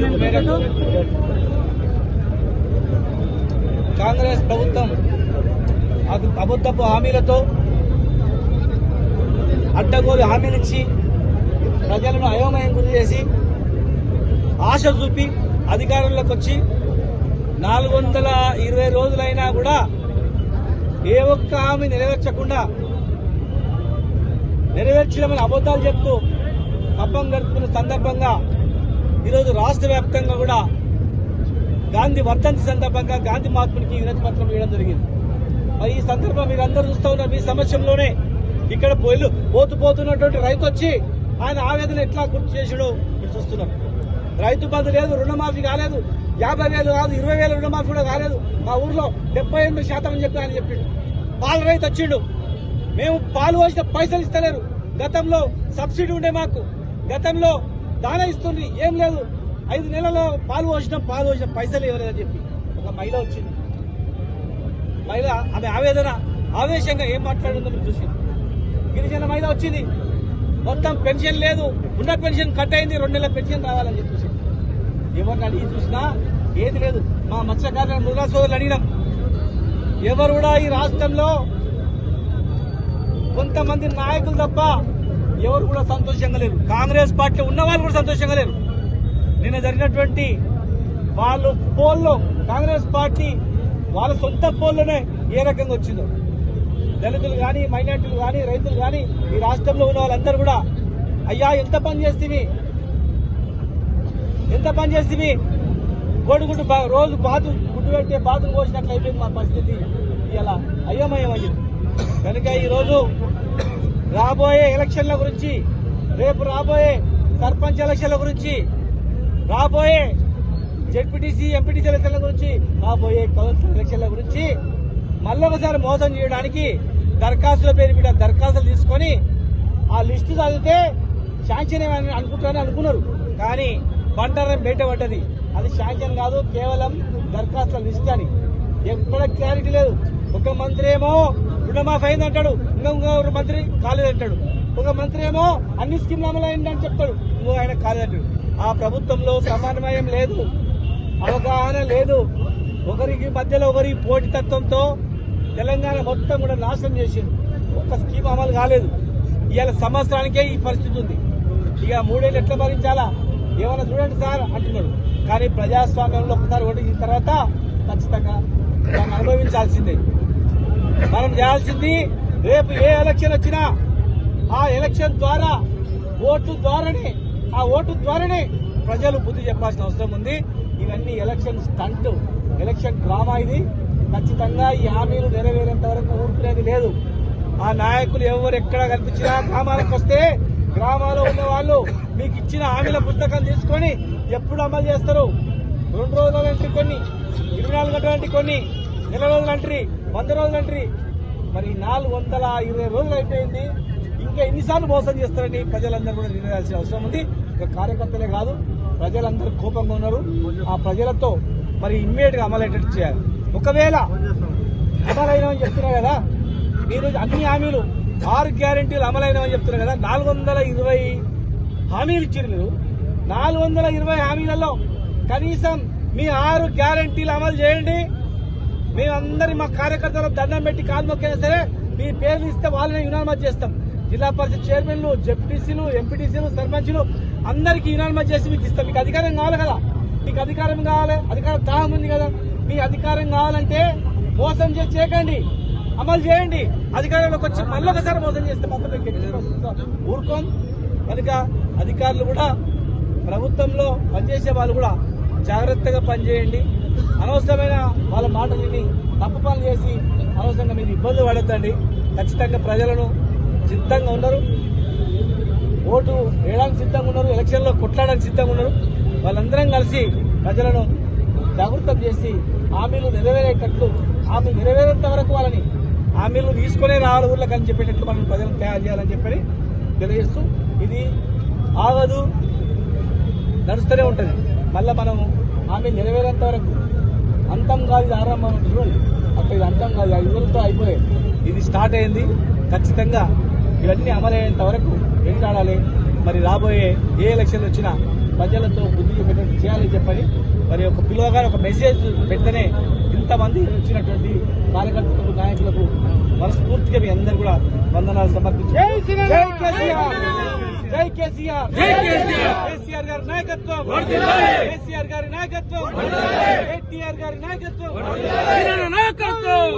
పిలుపు మేరకు కాంగ్రెస్ ప్రభుత్వం అబద్ధపు హామీలతో అడ్డగోలు హామీలిచ్చి ప్రజలను అయోమయం గురి చేసి ఆశ చూపి అధికారంలోకి వచ్చి నాలుగు వందల ఇరవై రోజులైనా కూడా ఏ ఒక్క హామీ నెరవేర్చకుండా నెరవేర్చడమని అబద్ధాలు చెప్తూ కప్పం గడుపుకున్న సందర్భంగా ఈరోజు రాష్ట్ర వ్యాప్తంగా కూడా గాంధీ వర్ధంతి సందర్భంగా గాంధీ మహాత్మునికి వినతి పత్రం ఇవ్వడం జరిగింది. మరి ఈ సందర్భం మీరు అందరూ చూస్తూ ఉన్నారు మీ సమస్యలోనే ఇక్కడ పోయి పోతు పోతున్నటువంటి రైతు వచ్చి ఆయన ఆవేదన ఎట్లా గుర్తు చేసాడో మీరు చూస్తున్నారు. రైతు బంధు లేదు రుణమాఫీ కాలేదు యాభై వేలు కాదు ఇరవై వేల రుణమాఫీ కూడా కాలేదు. మా ఊర్లో డెబ్బై ఎనిమిది శాతం అని చెప్పి ఆయన చెప్పిండు. పాల రైతు వచ్చిండు. మేము పాలు పోసిన పైసలు ఇస్తలేరు. గతంలో సబ్సిడీ ఉండే మాకు. గతంలో దాన ఇస్తుంది. ఏం లేదు. ఐదు నెలల్లో పాలు పోసినాం. పాలు పోసినాం పైసలు ఇవ్వలేదని చెప్పి ఒక మహిళ వచ్చింది. మహిళ ఆమె ఆవేదన ఆవేశంగా ఏం మాట్లాడిందో మీరు చూసి. గిరిజన మహిళ వచ్చింది. మొత్తం పెన్షన్ లేదు. ఉన్న పెన్షన్ కట్ అయింది. రెండు నెలల పెన్షన్ రావాలని చెప్పేసి ఎవరిని అడిగి చూసినా ఏది లేదు. మా మత్స్యకారుల మృగా సోదరులు అడిగినాం. ఎవరు కూడా ఈ రాష్ట్రంలో కొంతమంది నాయకులు తప్ప ఎవరు కూడా సంతోషంగా లేరు. కాంగ్రెస్ పార్టీ ఉన్న వాళ్ళు కూడా సంతోషంగా లేరు. నిన్న జరిగినటువంటి వాళ్ళు పోల్లో కాంగ్రెస్ పార్టీ వాళ్ళ సొంత పోల్లోనే ఏ రకంగా వచ్చిందో. దళితులు కానీ మైనార్టీలు కానీ రైతులు కానీ ఈ రాష్ట్రంలో ఉన్న వాళ్ళందరూ కూడా అయ్యా ఎంత పని చేస్తేవి ఎంత పని చేస్తేవి గొడుగుడు బా- రోజు బాతు గుడ్డు పెట్టే బాతులు కోసినట్లు అయిపోయింది మా పరిస్థితి. ఇలా అయోమయం అయ్యింది. కనుక ఈరోజు రాబోయే ఎలక్షన్ల గురించి రేపు రాబోయే సర్పంచ్ ఎలక్షన్ల గురించి రాబోయే జెడ్పీటీసీ ఎంపీటీసీ ఎలక్షన్ల గురించి రాబోయే కౌన్సిల్ ఎలక్షన్ల గురించి మళ్ళొకసారి మోసం చేయడానికి దరఖాస్తుల పేరు మీద దరఖాస్తులు తీసుకొని ఆ లిస్టు చదివితే శాంక్షన్ ఏమని అనుకుంటారని అనుకున్నారు. కానీ బండారం బయట పడ్డది. అది శాంక్షన్ కాదు కేవలం దరఖాస్తుల లిస్ట్ అని. ఎక్కడ క్లారిటీ లేదు. ఒక మంత్రి ఏమో రుణమాఫీ అయింది అంటాడు. ఇంకో మంత్రి? కాలేదంటాడు ఒక మంత్రి ఏమో అన్ని స్కీమ్లు అమలు అయిందని చెప్తాడు. ఇంకో ఆయన కాలేదంటాడు ఆ ప్రభుత్వంలో సమన్వయం లేదు. అవగాహన లేదు. ఒకరికి మధ్యలో ఒకరి పోటీతత్వంతో తెలంగాణ మొత్తం కూడా నాశనం చేసింది. ఒక్క స్కీమ్ అమలు కాలేదు. ఇవాళ సంవత్సరానికే ఈ పరిస్థితి ఉంది. ఇక మూడేళ్ళు ఎట్లా భరించాలా? ఏమైనా చూడండి సార్ అంటున్నాడు. కానీ ప్రజాస్వామ్యంలో ఒకసారి ఓటించిన తర్వాత ఖచ్చితంగా దాన్ని అనుభవించాల్సిందే. మనం చేయాల్సింది. రేపు ఏ ఎలక్షన్ వచ్చినా ఆ ఎలక్షన్ ద్వారా ఓటు ద్వారానే ఆ ఓటు ద్వారానే ప్రజలు బుద్ధి చెప్పాల్సిన అవసరం ఉంది. ఇవన్నీ ఎలక్షన్ స్టంట్ ఎలక్షన్ డ్రామా ఇది. ఖచ్చితంగా ఈ హామీలు నెరవేరేంత వరకు ఊరుకునేది లేదు. ఆ నాయకులు ఎవరు ఎక్కడ కనిపించినా గ్రామాలకు వస్తే గ్రామాల్లో ఉన్న వాళ్ళు మీకు ఇచ్చిన హామీల పుస్తకం తీసుకొని ఎప్పుడు అమలు చేస్తారు? రెండు రోజుల ఎంట్రీ కొన్ని ఇరవై నాలుగు గంటల కొన్ని నెల రోజుల ఎంట్రీ వంద రోజుల ఎంట్రీ మరి నాలుగు వందల ఇరవై రోజులు అయిపోయింది. ఇంకా ఎన్నిసార్లు మోసం చేస్తారని ప్రజలందరూ కూడా నిర్ణయాల్సిన అవసరం ఉంది. ఇక కార్యకర్తలే కాదు ప్రజలందరూ కోపంగా ఉన్నారు. ఆ ప్రజలతో మరి ఇమ్మీడియట్గా అమలయ్యేటట్టు చేయాలి. ఒకవేళ అమలైనవని చెప్తున్నారు కదా మీరు అన్ని హామీలు ఆరు గ్యారంటీలు అమలైనవని చెప్తున్నారు కదా నాలుగు వందల ఇరవై హామీలు ఇచ్చారు మీరు. నాలుగు వందల ఇరవై హామీలలో కనీసం మీ ఆరు గ్యారంటీలు అమలు చేయండి. మేమందరి మా కార్యకర్తలు దండం పెట్టి కాలు మొక్కైనా సరే మీ పేర్లు ఇస్తే వాళ్ళని యునామా చేస్తాం. జిల్లా పరిషత్ చైర్మన్లు జెడ్పీటీసీలు ఎంపీటీసీలు సర్పంచ్లు అందరికీ యునామా చేసి మీకు ఇస్తాం. మీకు అధికారం కావాలి కదా? మీకు అధికారం కావాలి? అధికారం దాహం ఉంది కదా? మీ అధికారం కావాలంటే మోసం చేసి చేయకండి. అమలు చేయండి. అధికారంలోకి వచ్చి మళ్ళీ ఒకసారి మోసం చేస్తే మాత్రం ఊరుకోం. కనుక అధికారులు కూడా ప్రభుత్వంలో పనిచేసే వాళ్ళు కూడా జాగ్రత్తగా పనిచేయండి. అనవసరమైన వాళ్ళ మాటలు విని తప్పు పనులు చేసి అనవసరంగా మీరు ఇబ్బంది పడద్దండి. ఖచ్చితంగా ప్రజలను సిద్ధంగా ఉన్నారు. ఓటు వేయడానికి సిద్ధంగా ఉన్నారు. ఎలక్షన్లో కొట్లాడడానికి సిద్ధంగా ఉన్నారు. వాళ్ళందరం కలిసి ప్రజలను జాగృతం చేసి హామీలు నెరవేరేటట్లు హామీ నెరవేరేంత వరకు వాళ్ళని హామీలు తీసుకునే రావాలి ఊర్లకు అని చెప్పేటట్లు మనం ప్రజలను తయారు చేయాలని చెప్పని తెలియజేస్తూ ఇది ఆగదు నడుస్తూనే ఉంటుంది. మళ్ళీ మనం హామీ నెరవేరేంత వరకు అంతం కాదు ఇది ఆరంభం చూడండి అక్కడ ఇది అంతం కాదు ఐదు రోజులతో అయిపోయాయి. ఇది స్టార్ట్ అయింది. ఖచ్చితంగా ఇవన్నీ అమలయ్యేంత వరకు వెంటాడాలి మరి రాబోయే ఏ ఎలక్షన్ వచ్చినా ప్రజలతో బుద్ధి చెప్పేటట్టు చేయాలని చెప్పని మరి ఒక పిలువగానే ఒక మెసేజ్ పెడితేనే ఇంతమంది వచ్చినటువంటి కార్యకర్తలకు నాయకులకు మనస్ఫూర్తిగా మీ అందరూ కూడా వందనాలు సమర్పించి. జై కేసీఆర్! కేసీఆర్! గారి నాయకత్వం. కేసీఆర్ గారి నాయకత్వం! కేటీఆర్ గారి నాయకత్వం! నాయకత్వం